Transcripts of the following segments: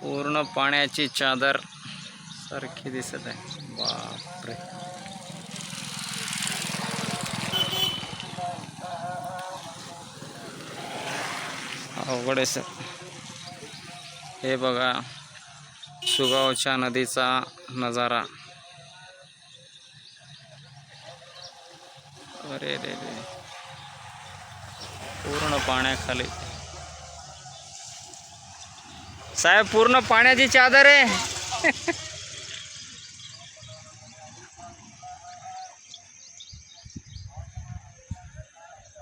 पूर्ण पाण्याची चादर सारखी दिसत आहे. बापरे. अवघड आहे सर. हे बघा सुगावच्या नदीचा नजारा. अरे रे रे. पूर्ण पाण्याखाली. साहेब पूर्ण पाण्याची चादर आहे.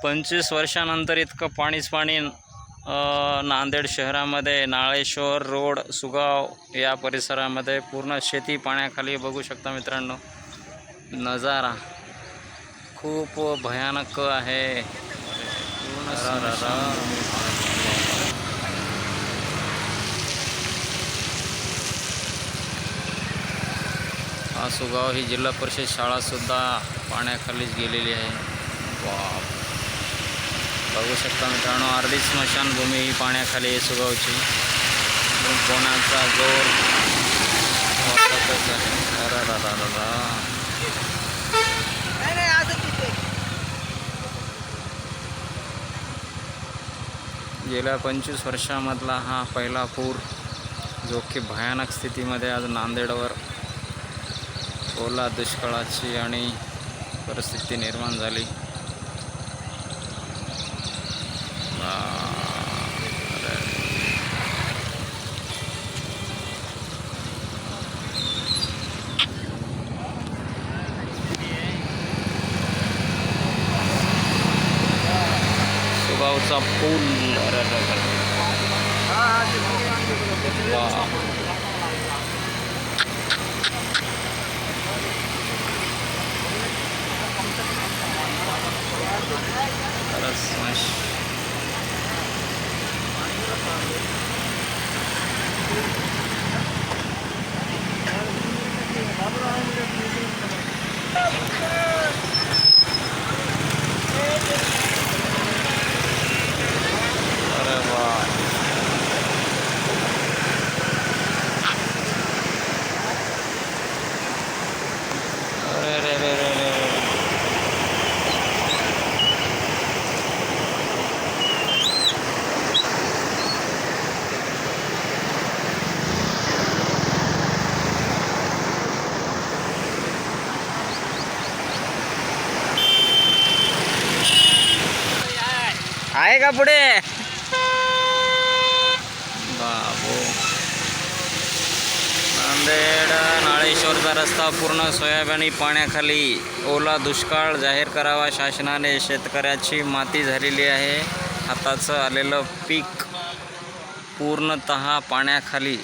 पंचवीस वर्षानंतर इतकं पाणीच पाणी नांदेड शहरामध्ये नाळेश्वर रोड सुगाव या परिसरामध्ये पूर्ण शेती पाण्याखाली बघू शकता मित्रांनो. नजारा खूप भयानक आहे. पूर्ण हा सुगाव ही जिल्हा परिषद शाळासुद्धा पाण्याखालीच गेलेली आहे. बाप बघू शकता मित्रांनो अर्धी स्मशानभूमी ही पाण्याखाली आहे सुगावची. पण कोणाचा जोर. वाटतच आहे गेल्या पंचवीस वर्षामधला हा पहिला पूर जो की भयानक स्थितीमध्ये आज नांदेडवर ओला दुष्काळाची आणि परिस्थिती निर्माण झाली. सुगावचा पूल अरे अरे अरे. वा. खरंच मस्त. अरे वा अरे रे रे रे रे रे. आहे का पुढे? बाबू. नांदेड नाळेश्वरचा रस्ता पूर्ण सोयाबीन पाण्याखाली. ओला दुष्काळ जाहीर करावा शासनाने शेतकऱ्याची माती झालेली आहे. हाताचं आलेलं पीक पूर्णतः पाण्याखाली.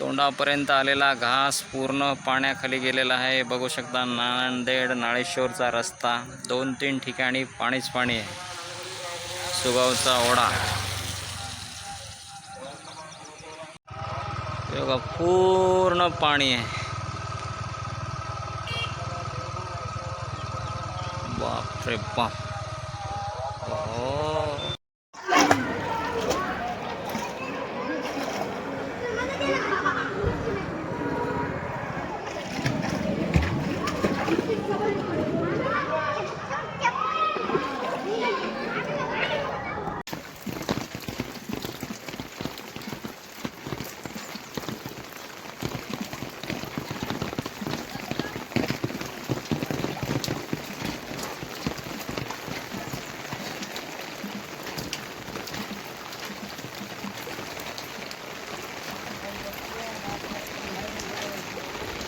तोंडापर्यंत आलेला घास पूर्ण पाण्याखाली गेलेला आहे. बघू शकता नांदेड नाळेश्वरचा रस्ता. दोन तीन ठिकाणी पाणीच पाणी आहे. सुगावचा ओढा. बघा पूर्ण पाणी आहे. बापरे बाप हो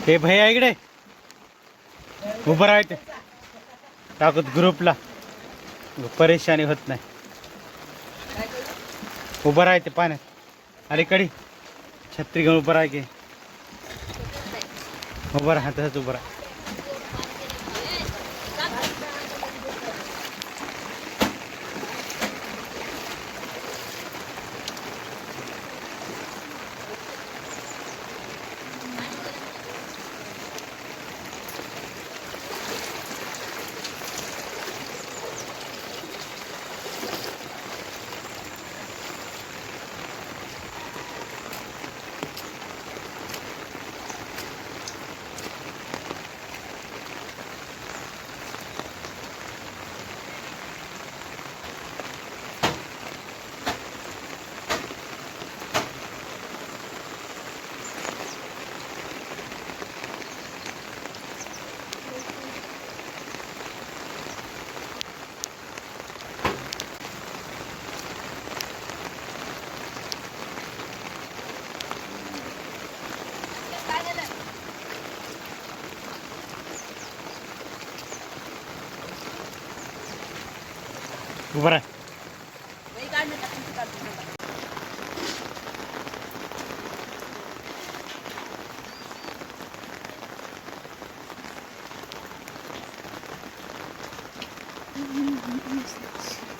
हे भैया इकडे. उभं राहते टाकत ग्रुपला. परेशानी होत नाही. उभं राहते पाण्यात. अलीकडे. छत्री घेऊन उभं राहा की उभं राहा तसंच उभं राहा. उभं राहा Mm-hmm.